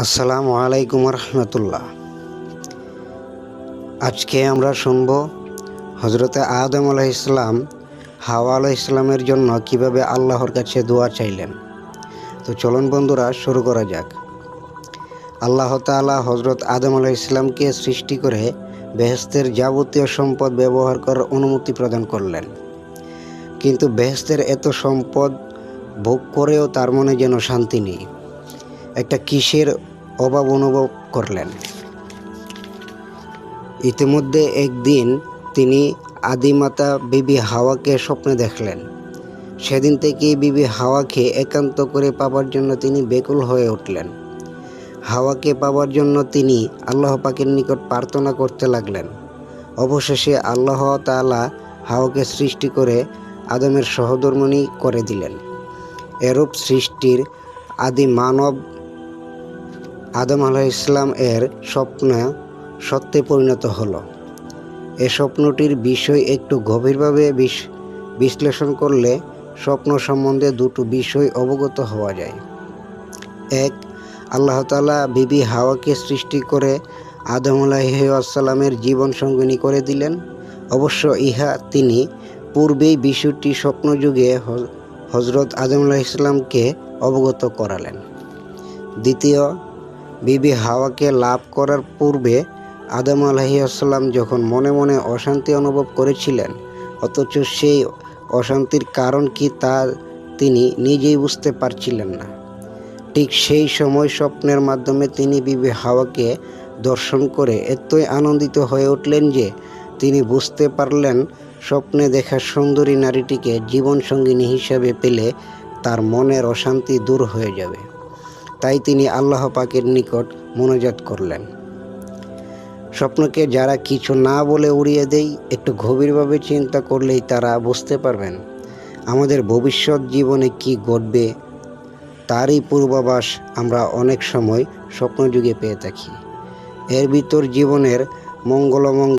আসসালামু আলাইকুম রহমতুল্লাহ। আজকে আমরা শুনব হজরতে আদম আলাহ ইসলাম হাওয়া আলাহ ইসলামের জন্য কীভাবে আল্লাহর কাছে দোয়া চাইলেন। তো চলুন বন্ধুরা, শুরু করা যাক। আল্লাহ তাআলা হজরত আদম আলাহ ইসলামকে সৃষ্টি করে বেহেস্তের যাবতীয় সম্পদ ব্যবহার করার অনুমতি প্রদান করলেন। কিন্তু বেহেস্তের এত সম্পদ ভোগ করেও তার মনে যেন শান্তি নেই। একটা কিসের অভাব অনুভব করলেন। ইতিমধ্যে একদিন তিনি আদিমাতা বিবি হাওয়াকে স্বপ্নে দেখলেন। সেদিন থেকেই বিবি হাওয়াকে একান্ত করে পাবার জন্য তিনি বেকুল হয়ে উঠলেন। হাওয়াকে পাবার জন্য তিনি আল্লাহ পাকের নিকট প্রার্থনা করতে লাগলেন। অবশেষে আল্লাহ তাআলা হাওয়াকে সৃষ্টি করে আদমের সহধর্মণী করে দিলেন। এরূপ সৃষ্টির আদি মানব আদম আলাহ ইসলাম এর স্বপ্ন সত্যে পরিণত হলো। এ স্বপ্নটির বিষয় একটু গভীরভাবে বিশ- বিশ্লেষণ করলে স্বপ্ন সম্বন্ধে দুটো বিষয় অবগত হওয়া যায়। এক, আল্লাহ তাআলা বিবি হাওয়াকে সৃষ্টি করে আদম আলাহিসাল্লামের জীবন সঙ্গিনী করে দিলেন। অবশ্য ইহা তিনি পূর্বেই বিষয়টি স্বপ্নযুগে হজরত আদম আলাহ ইসলামকে অবগত করালেন। দ্বিতীয় বিবি হাওয়াকে লাভ করার পূর্বে আদম আলাহিসাল্লাম যখন মনে মনে অশান্তি অনুভব করেছিলেন, অথচ সেই অশান্তির কারণ কি তা তিনি নিজেই বুঝতে পারছিলেন না। ঠিক সেই সময় স্বপ্নের মাধ্যমে তিনি বিবি হাওয়াকে দর্শন করে এতই আনন্দিত হয়ে উঠলেন যে তিনি বুঝতে পারলেন স্বপ্নে দেখা সুন্দরী নারীটিকে জীবনসঙ্গিনী হিসাবে পেলে তার মনের অশান্তি দূর হয়ে যাবে। তাই তিনি আল্লাহ পাকের নিকট মনোজাত করলেন। স্বপ্নকে যারা কিছু না বলে উড়িয়ে দেয় একটু গভীরভাবে চিন্তা করলেই তারা বুঝতে পারবেন আমাদের ভবিষ্যৎ জীবনে কি ঘটবে, তারই পূর্বাভাস আমরা অনেক সময় স্বপ্নযুগে পেয়ে থাকি। এর ভিতর জীবনের মঙ্গলমঙ্গল